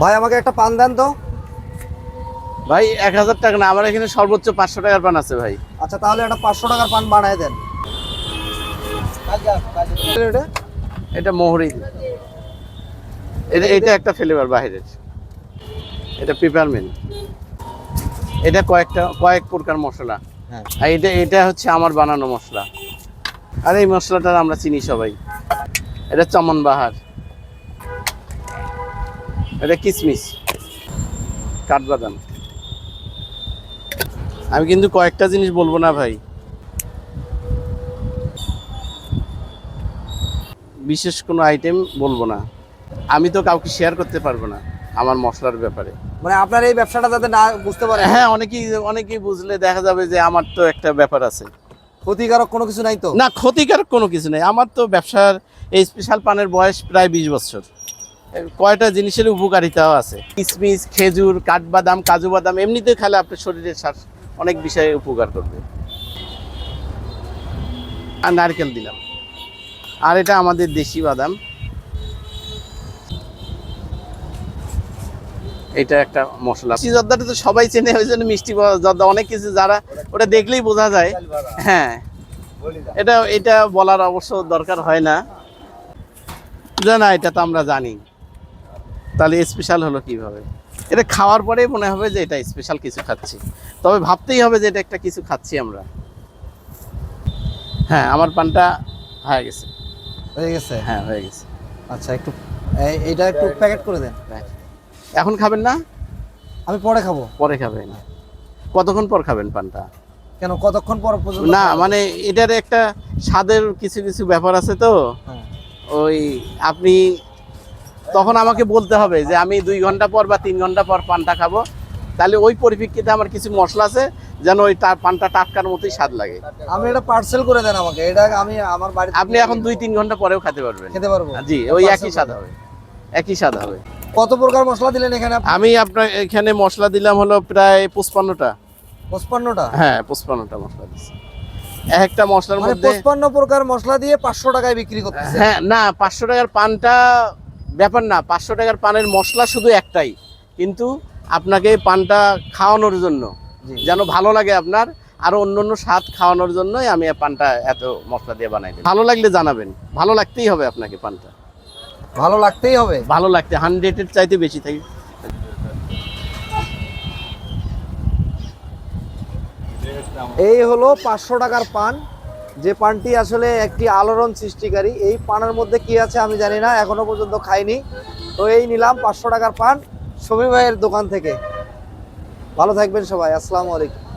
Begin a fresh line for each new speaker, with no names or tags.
ভাই আমাকে একটা পান দেন তো।
ভাই এক হাজার টাকা না আমার এখানে সর্বোচ্চ পাঁচশো টাকার পান আছে ভাই।
আচ্ছা তাহলে একটা পাঁচশো টাকার পান বানায় দেন। এটা?
এটা মোহরি। এটা এটা একটা ফ্লেভার বাইরের এটা পেপারমেন্ট এটা কয়েকটা কয়েক প্রকার মশলা।
হ্যাঁ।
আর এটা এটা হচ্ছে আমার বানানো মশলা। আর এই মশলাটা আমরা চিনি সবাই। এটা চমন বাহার এটা কিসমিস কাঠবাদাম। আমি কিন্তু কয়েকটা জিনিস বলব না ভাই। বিশেষ কোনো আইটেম বলব না। আমি তো কাউকে শেয়ার করতে পারব না আমার মশলার ব্যাপারে।
মানে আপনার এই ব্যবসাটা যাতে না বুঝতে পারে।
হ্যাঁ অনেকেই অনেকেই বুঝলে দেখা যাবে যে আমার তো একটা ব্যাপার আছে।
ক্ষতিকারক কোনো কিছু নাই তো?
না ক্ষতিকারক কোনো কিছু নেই। আমার তো ব্যবসার এই স্পেশাল পানের বয়স প্রায় বিশ বছর। কয়টা জিনিসের উপকারিতাও আছে? কিসমিস, খেজুর, কাঠবাদাম, কাজু বাদাম এমনিতে খেলে আপনার শরীরের শ্বাস অনেক বিষয়ে উপকার করবে। আর নারকেল দিলাম। আর এটা আমাদের দেশি বাদাম। এটা একটা মশলা। মিষ্টি জর্দাটা তো সবাই চেনে, ওই জন্য মিষ্টি জর্দা অনেক কিছু যারা, ওটা দেখলেই বোঝা যায়। হ্যাঁ। এটা এটা বলার অবশ্য দরকার হয় না। না, এটা তো আমরা জানি। তাহলে স্পেশাল হলো কীভাবে? এটা খাওয়ার পরেই মনে হবে যে এটা স্পেশাল কিছু খাচ্ছি। তবে ভাবতেই হবে যে এটা একটা কিছু খাচ্ছি আমরা। হ্যাঁ আমার পানটা হয়ে গেছে।
হয়ে গেছে?
হ্যাঁ হয়ে গেছে।
আচ্ছা একটু এইটা একটু প্যাকেট করে দেন।
Right. এখন খাবেন না?
আমি পরে খাব।
পরে খাবেন। কতক্ষণ পর খাবেন পানটা?
কেন কতক্ষণ পর পর্যন্ত
না মানে এটার একটা স্বাদের কিছু কিছু ব্যাপার আছে তো।
হ্যাঁ।
ওই আপনি তখন আমাকে বলতে হবে যে আমি দুই ঘণ্টা পর বা তিন ঘণ্টা পর পানটা খাব। তাহলে ওই পরিপ্রেক্ষিতে আমার কিছু মশলা আছে যেন ওই পানটা টাটকার মতোই স্বাদ লাগে।
আমি এটা পার্সেল করে দেন আমাকে এটা আমি আমার বাড়িতে
আপনি এখন দুই তিন ঘণ্টা পরেও খেতে পারবেন।
খেতে পারব।
জি ওই একই স্বাদ হবে। একই স্বাদ হবে।
কত প্রকার মশলা দিলেন এখানে
আমি আপনার এখানে মশলা দিলাম হলো প্রায় পঁচপান্নটা।
পঁচপান্নটা?
হ্যাঁ পঁচপান্নটা মশলা দিচ্ছি এক একটা মশলার
মানে
মধ্যে
পঁচপান্ন প্রকার মশলা দিয়ে পাঁচশো টাকায় বিক্রি করতেছে।
হ্যাঁ না পাঁচশো টাকার পানটা ব্যাপার না পাঁচশো টাকার পানের মশলা শুধু একটাই কিন্তু আপনাকে পানটা খাওয়ানোর জন্য যেন ভালো লাগে আপনার আরও অন্য অন্য স্বাদ খাওয়ানোর জন্যই আমি পানটা এত মশলা দিয়ে বানাই ভালো লাগলে জানাবেন ভালো লাগতেই হবে আপনাকে পানটা।
ভালো লাগতেই হবে।
ভালো লাগতে হান্ড্রেডের চাইতে বেশি থাকি।
এই হলো পাঁচশো টাকার পান। যে পানটি আসলে একটি আলোড়ন সৃষ্টিকারী, এই পানের মধ্যে কি আছে আমি জানি না, এখনও পর্যন্ত খাইনি। তো এই নিলাম পাঁচশো টাকার পান সমী ভাইয়ের দোকান থেকে। ভালো থাকবেন সবাই, আসসালামু আলাইকুম।